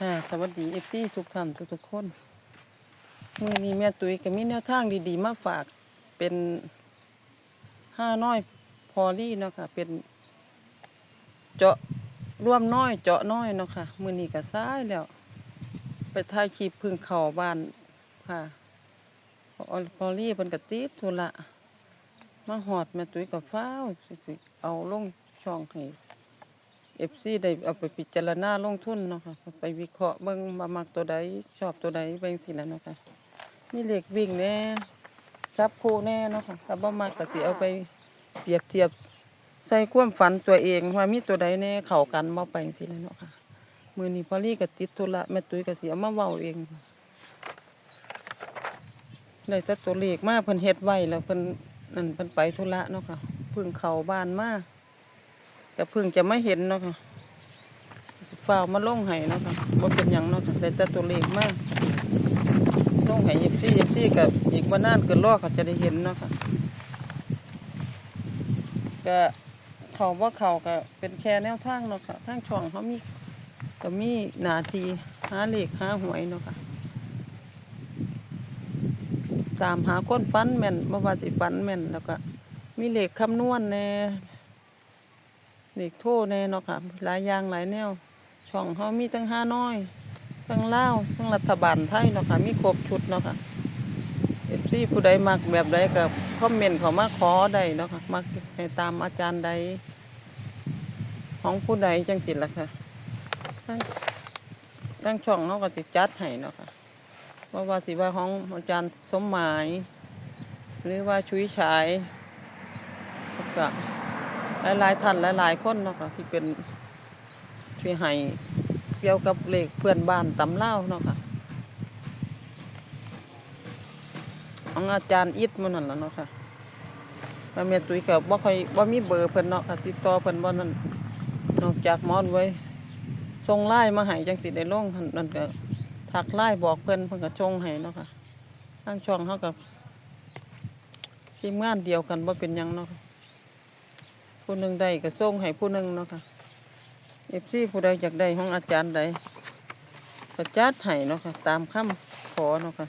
ค่ะสวัสดีเอฟซีทุกท่านทุกทุกคนมือนี้แม่ตุ้ยก็มีแนวทางดีๆ มาฝากเป็นห้าน้อยพอลี่เนาะค่ะเป็นเจาะร่วมน้อยเจาะน้อยเนาะค่ะมือนี้ก็ซ้ายแล้ว ไปถ่ายคลิปพึ่งเข่าบ้านค่ะพอลี่เป็นกระติดทุละมาหอดแม่ตุ้ยกับฟ้าวสิเอาลงช่องให้ เอฟซีได้เอาไปพิจารณาลงทุนเนาะค่ะไปวิเคราะห์เบิ่งมามักตัวใดชอบตัวใดเบิ่งสิแล้วเนาะค่ะนี่เหลขวิ่งแน่จับคู่แน่เนาะค่ะถ้าบ่มักก็สิเอาไปเปรียบเทียบใส่ความฝันตัวเองว่ามีตัวใดแน่เข้ากันบ่ไปสิแล้วเนาะค่ะมื้อนี้พอลี่ก็ติดธุระแม่ตุ้ยก็สิเอามาเว้าเองได้แต่ตัวเลขมาเพิ่นเฮ็ดไว้แล้วเพิ่นนั่นเพิ่นไปธุระเนาะค่ะเพิ่งเข้าบ้านมา ก็เพิ่งจะไม่เห็นเนาะค่ะสิฟ้าวมาล่งไห้เนาะค่ะว่าเป็นหยังเนาะค่ะแต่แต่ตัวเลขมากล่งไห้ยิบซี่ยิบซี่กับอีกวันนานเกินรอเขาจะได้เห็นเนาะค่ะก็เขาว่าเขาก็เป็นแค่แนวทางเนาะค่ะทางช่องเขามีก็มีหนาทีหาเลขหาหวยเนาะค่ะตามหาคนฟันแม่นบ่ว่าสิฟันแม่นแล้วก็มีเหลขคำนวณแน่ เด็กโทษแน่เนาะค่ะ หลายอย่างหลายแนว ช่องเขามีตั้งห้าน้อย ตั้งเล่าตั้งรัฐบาลไทยเนาะค่ะ มีครบชุดเนาะค่ะเอฟซีผู้ใดมักแบบใดกับคอมเมนต์เขามาขอได้เนาะค่ะมักให้ตามอาจารย์ใด ของผู้ใดจังสิล่ะค่ะตั้งตั้งช่องเขาก็สิจัดให้เนาะค่ะว่าว่าสิว่าของอาจารย์สมหมาย หรือว่าชุยฉายก็ หลายๆท่านหลายๆคนเนาะค่ะที่เป็นช่วยให้เกี่ยวกับเลขเพื่อนบ้านตำเล่าเนาะค่ะของอาจารย์อิดมันนั่นแหละเนาะค่ะมาเมียตุ้ยกับบ่ค่อยบ่มีเบอร์เพิ่นเนาะค่ะติดต่อเพิ่นบ่นั่นนอกจากมอนไว้ส่งไลน์มาให้จังสิได้ลงหั่นนั่นก็ทักไลน์บอกเพิ่นเพิ่นก็ชงให้เนาะค่ะทางช่องเฮากับทีมงานเดียวกันบ่เป็นยังเนาะค่ะ ผู้หนึ่งได้ก็ส่งให้ผู้หนึ่งเนาะค่ะเอฟซีผู้ใดอยากได้ของอาจารย์ใดก็จัดให้เนาะค่ะ ตามคำขอเนาะค่ะ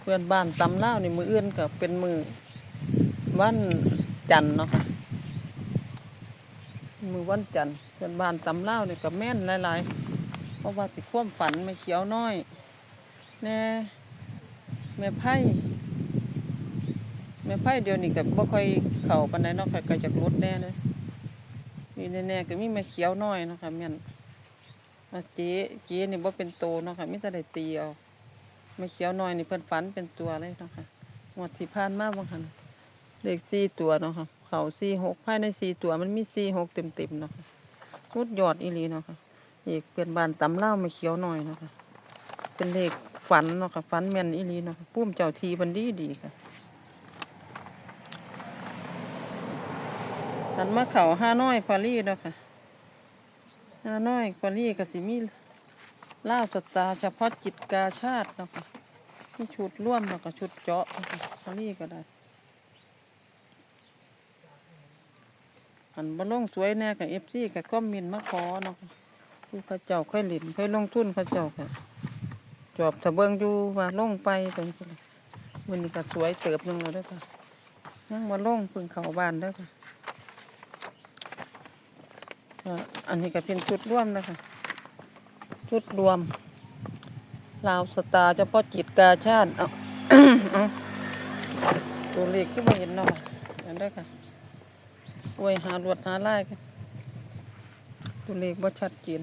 เพื่อนบ้านตำเล่านี่มืออื่นก็เป็นมือวันจันเนาะค่ะมือวันจันทร์เพื่อนบ้านตำเล่านี่ก็แม่นหลายๆเพราะว่าสิความฝันไม่เขียวน้อยแน่แม่ไพ่ แม่ไพ่เดียวนี่ก็บ่ค่อยเข้าปานใดเนาะค่ะก็จากรถแน่เลยมีแน่ๆก็มีม่เขียวน้อยเนาะค่ะแม่นว่าเจ๊เจ๊นี่บ่เป็นโตเนาะค่ะมีแต่ได้ตีเอาม่เขียวน้อยนี่เพิ่นฝันเป็นตัวเลยเนาะค่ะงวดที่ผ่านมาบางหันเลข4ตัวเนาะค่ะเข้า4 6ภายใน4ตัวมันมี4 6เต็มๆเนาะค่ะสุดยอดอีหลีเนาะค่ะอีกเป็นบ้านตำเล่าม่เขียวน้อยเนาะค่ะเป็นเลขฝันเนาะค่ะฝันแม่นอีหลีเนาะค่ะปุ้มเจ้าทีเพันดีดีค่ะ สันมาเข่าห้าน้อยพารีเนาะค่ะห้าน้อยพารีก็สิมีล่าวสตาเฉพาะกิจกาชาติเนาะค่ะมีชุดร่วมเนาะค่ะชุดเจาะเนาะค่ะพารีก็ได้อันบ่ลงสวยแน่กับเอฟซีกับคอมเมนมาขอเนาะค่ะผู้ขาเจ้าค่อยหลินค่อยลงทุนเขาเจ้าค่ะจอบถ้าเบิงอยู่ว่าลงไปเป็นสิมันนี้ก็สวยเติบหนึงแล้วเด้วยค่ะยังมาลงพึ่งเขาบานด้วยค่ะ อันนี้ก็เป็นชุดร่วมนะคะชุดรวม ลาวสตาเฉพาะจิตกาชาติเอาเอาตัวเลขที่มาเห็นเนาะค่ะอันเด้ค่ะอวยหาลวดหาไลายค่ะตัวเลขบ่ชัดเจน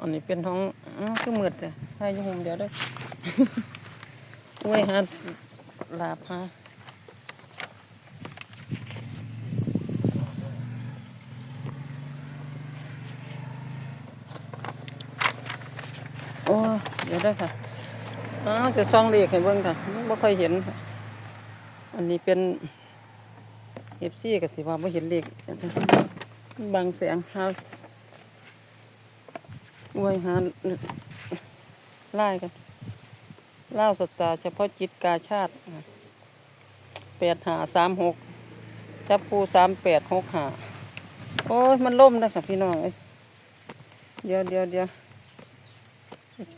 อันนี้เป็นท้องอ้าวคือมืดแต่ใช่ยหุ่มเดียวเด้วยไว้ฮะ ลาบฮะโอ้เดี๋ยวได้ค่ะอ้าวจะซองเลขให้เบิ่งค่ะไม่ค่อยเห็นค่ะอันนี้เป็นเอฟซีกับสิว่าไม่เห็นเลขบางแสงค่ะอวยหาไล่กัน เล่าสตาเฉพาะจิตกาชาติแปดหาสามหกจับปูสามแปดหกหาโอ้ยมันล่มนะค่ะพี่น้องเอ้เดี๋ยวเดี๋ยวเดี๋ยว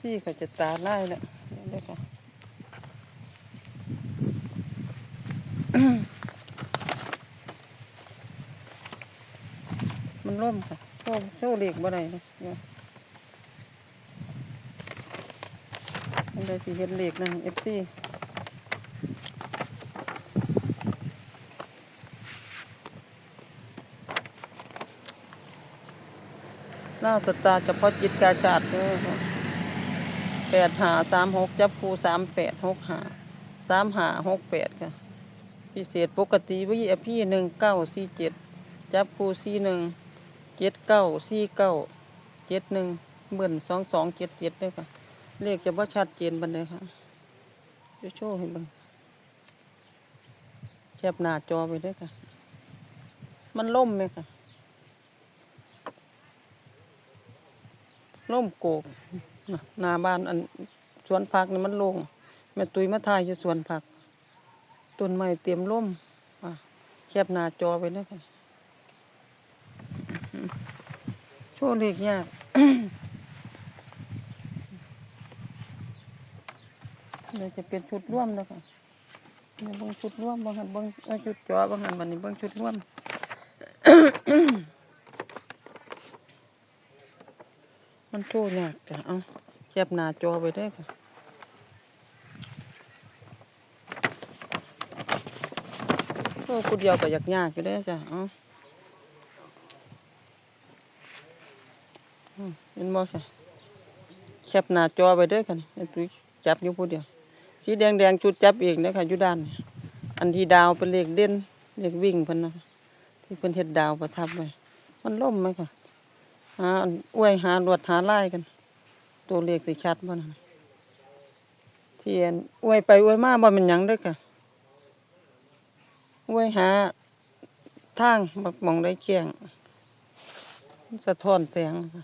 พี่เขาจะตาไล่แล้วเดี๋ยวค่ะมันล่มค่ะโซ่โซ่เหล็กบ่ได้นะ เดี๋ยวมันได้สิเห็นเหล็กนะเอฟซีล่าสตาเฉพาะจิตกาชาดเด้อค่ะแปดหาสามหกจับคูสามแปดหกหาสามหาหกแปดค่ะ พิเศษปกติวิอพี่หนึ่งเก้าสี่เจ็ดจับคูสี่หนึ่งเจ็ดเก้าสี่เก้าเจ็ดหนึ่งเบิ่นสองสองเจ็ดเจ็ดด้วยค่ะ เลขจะว่าชัดเจนบันเลยค่ะจะโชว์ให้เบิ่งแคบหน้าจอไปด้วยค่ะ มันล่มไหมค่ะ ล่มโกกน่ะหน้าบ้านอันสวนผักนี่มันโลงแม่ตุยมาทายอยู่สวนผักต้นไม้เตรียมล่มแคบหน้าจอไปด้วยค่ะ โชว์เลขยาก เดี๋ยวจะเป็นชุดร่วมแล้วค่ะเดี๋ยวเบิ่งชุดร่วมบางหันเบิ่งชุดจอบางหันบันนี้เบิ่งชุดร่วมมันโชว์ยากจ้ะเอาแคบหน้าจอไปได้ค่ะโชว์ผู้เดียวก็ยากยากอยู่ได้จ้ะเอาเป็นบ่ค่ะแคปหน้าจอไปเด้อค่ะนี่ไอ้ตุ้ยจับอยู่ผู้เดียว สีแดงแดงชุดจับเองเด้อค่ะอยู่ด้าน อันที่ดาวเป็นเลขเด่นเลขวิ่งพิ่นนะที่เพิ่นเฮ็ดดาวประทับไว้มันล่มไหมค่ะหาอันอวยหาลวดหาไลายกัน ตัวเลขสิชัดบ่นะเทียนอวยไปอวยมาบ่มันยังด้อค่ะอวยหาทางบักหมองได้แจ้งสะท้อนแสงค่ะ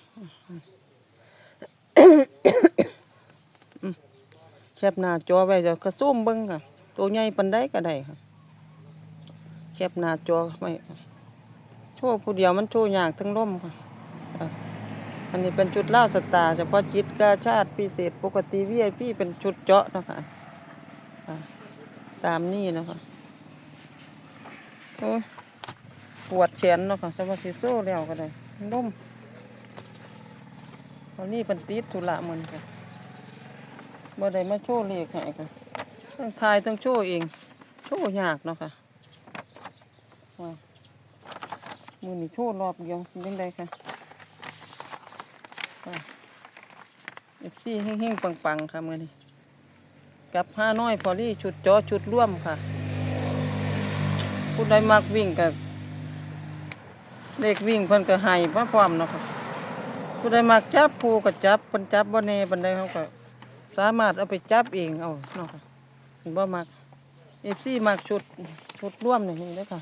อืม แคบหน้าจอไว้จะกระซุ่มเบิ้งค่ะ ตัวใหญ่ปันได้ก็ได้ค่ะแคบหน้าจอไว้ค่ะโชว์ผู้เดียวมันโชว์ยากทั้งร่มค่ะอันนี้เป็นชุดเล่าสตาเฉพาะจิตกาชาติพิเศษปกติวีไอพี่เป็นชุดเจาะนะคะตามนี่นะคะโอ้ปวดแขนเนาะค่ะสวัสดิโซ่แล้วก็ได้นุ่มตอนนี้เป็นติดธุระมือนกัน บ่ได้มาโชว์เลขให้ค่ะต้องทายต้องโชว์เอง โชว์ยากเนาะค่ะว่ามือนี่โชว์รอบเดียวเป็นยังไงค่ะเอฟซีเฮงๆปังๆค่ะมือนี้กับห้าน้อยพอลี่ชุดจอชุดร่วมค่ะผู้ใดมักวิ่งกับเลขวิ่งเพิ่นก็ให้มาพร้อมเนาะค่ะผู้ใดมักจับผู้ก็จับเพิ่นจับบ่แน่ปานใดเขาก็ สามารถเอาไปจับเองเอาเนาะค่ะเห็นบ่มัก FC มักชุดชุดร่วมนี่เห็นเด้อค่ะ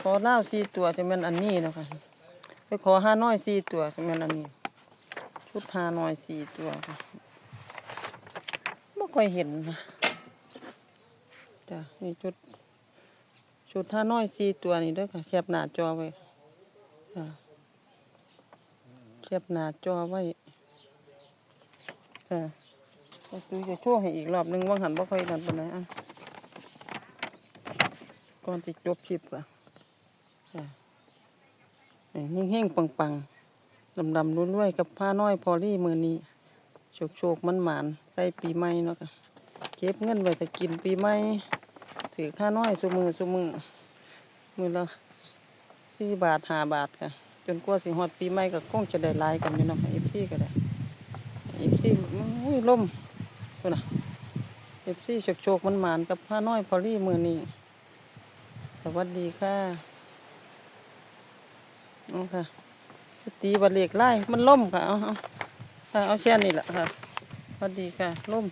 ขอเล่าว4ตัวจะแม่นอันนี้เนาะค่ะไปขอห้าน้อย4ตัวจะแม่นอันนี้ ชุดห้าน้อย4ตัวค่ะบ่ค่อยเห็นนะจ้ะนี่ชุดชุดห้าน้อย4ตัวนี่เด้อค่ะแคปหน้าจอไว้ค่ะเทียบหน้าจอไว้ค่ะ แล้วตุ้ยจะโช่วยให้อีกรอบหนึงว่างหันบ่ค่อยนั่นปานใดอะก่อนจะจบคลิปอะค่ะเฮงๆปังๆดำๆรวยๆกับผ้าน้อยพอลี่มือนี้โชคๆมันหมานใส่ปีใหม่เนาะค่ะเก็บเงินไว้จะกินปีใหม่ถือค่าน้อยสุมือสุมือมือละสี่บาทห้าบาทค่ะ จนกว่าสิฮอดปีใหม่ก็คงจะได้ลายกันอยู่เนาะเอฟซีก็ได้เอฟซีอุ้ยลม ตัวน่ะเอฟซีโชกโชกมันหมานกับผ้าน้อยพอลี่มือนี่สวัสดีค่ะเอาค่ะตีบะเล็กไล่มันล่มค่ะเอาเอาค่ะเอาแช่นี้แหละค่ะสวัสดีค่ะล่ม